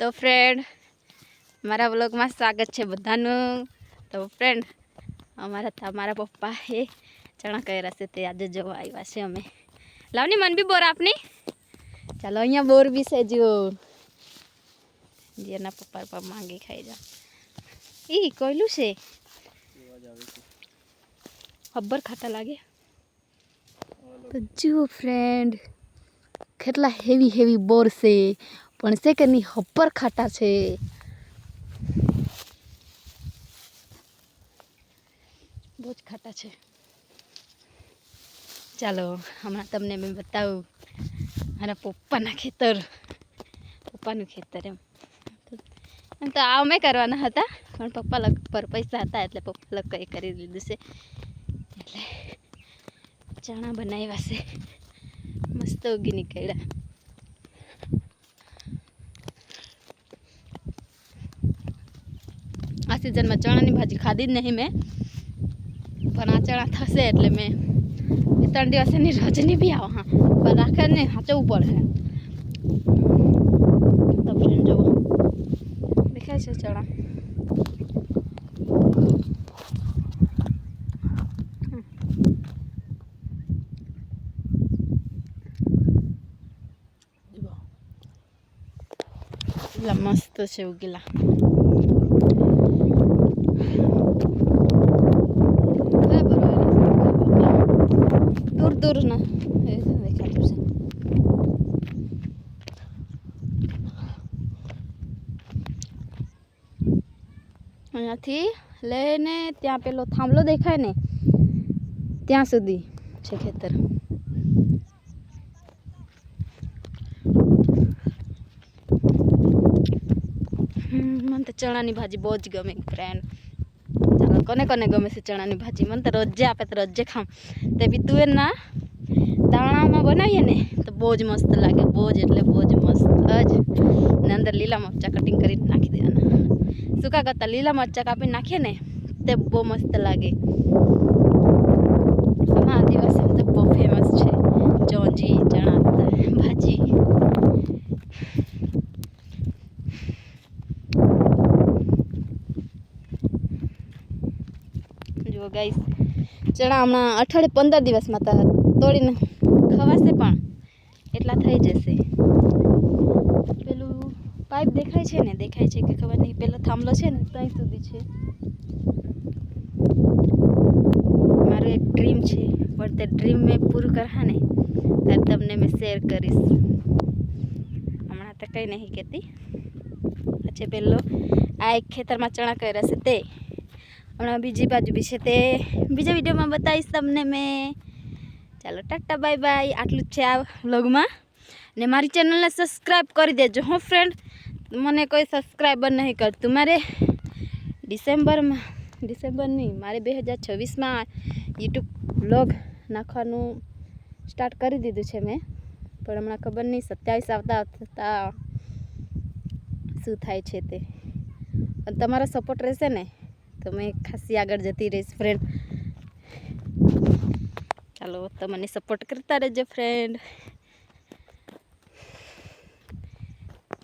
તો ફ્રેન્ડ મારા વ્લોગમાં સ્વાગત છે બધાનું. તો ફ્રેન્ડ અમારા તમારા પપ્પા એ ચણા કર્યા છે, તે આજે જોવા આવ્યા છે અમે. લાવની મન બી બોર આપની. ચાલો, અહીંયા બોર બી છે જો. જેના પપ્પા પપ્પા માંગી ખાઈ જા. ઈ, કોયલું છે? ખબર ખાતા લાગે? તો જુઓ ફ્રેન્ડ કેટલા હેવી હેવી બોર છે. પણ શેકરની હબ્બર ખાટા છે. બહુ જ ખાટા છે. ચાલો, હમણાં તમને મેં બતાવું મારા પપ્પાના ખેતર. પપ્પાનું ખેતર એમ. એમ તો આ અમે કરવાના હતા, પણ પપ્પા લગ પર પૈસા હતા એટલે પપ્પા લગ કંઈ કરી દીધું છે. એટલે ચણા બનાવ્યા છે. મસ્ત ઉગી નીકળ્યા. આ સિઝનમાં ચણાની ભાજી ખાધી જ નહીં મેં. પણ આ ચણા થશે એટલે મેં ત્રણ દિવસની રજની બી આવો, હા. પણ રાખે ને હાચવું પડે તો ફ્રેન્ડ જુઓ દેખાય છે ચણા. મસ્ત છે ઉગેલા. બરાબર અહીંયાથી લઈને ત્યાં પેલો થાંભલો દેખાય ને ત્યાં સુધી છે ખેતર મને તો ચણાની ભાજી બહુ જ ગમે ફ્રેન્ડ ચાલો કોને કોને ગમે છે ચણાની ભાજી? મને તો રોજે આપે તો રોજે ખાઉં તે બી તુવેરના દાણામાં બનાવીએ ને, તો બહુ જ મસ્ત લાગે, બહુ જ એટલે બહુ જ મસ્ત. જ. ને અંદર લીલા મરચાં કટિંગ કરીને નાખી દેવાના. સૂકા કરતાં લીલા મરચાં કાપીને નાખીએ ને, તે બહુ મસ્ત લાગે તો બહુ ફેમસ છે ચોંજી ચણા ભાજી જુઓ ગાઈસ ચણા હમણાં અઠવાડિયે પંદર દિવસમાં તોડીને ખવાશે પણ. એટલા થઈ જશે. પેલું પાઇપ દેખાય છે ને? દેખાય છે કે ખબર નહીં. પેલો થાંભલો છે ને, ત્યાં સુધી છે. મારો એક ડ્રીમ છે. પણ તે ડ્રીમ મેં પૂરું કરા ને, ત્યારે તમને મેં શેર કરીશ. હમણાં તો કંઈ નહીં કહેતી. પછી પેલો, આ એક ખેતરમાં ચણા કર્યા છે તે. હમણાં બીજી બાજુ બી છે તે. બીજા વિડીયોમાં બતાવીશ તમને મેં. ચાલો, ટાટા, બાય બાય. આટલું જ છે આ વ્લોગમાં. ને મારી ચેનલને સબસ્ક્રાઈબ કરી દેજો, હું ફ્રેન્ડ મને કોઈ સબસ્ક્રાઈબર નહીં કરતું. મારે ડિસેમ્બરમાં, ડિસેમ્બર નહીં, મારે બે હજાર છવ્વીસમાં યુટ્યુબ વ્લોગ નાખવાનું સ્ટાર્ટ કરી દીધું છે મેં. પણ હમણાં ખબર નહીં, સત્યાવીસ આવતા આવતા શું થાય છે તે. તમારો સપોર્ટ રહેશે ને? તો મેં ખાસી આગળ જતી રહીશ ફ્રેન્ડ ચાલો તમને સપોર્ટ કરતા રહેજો ફ્રેન્ડ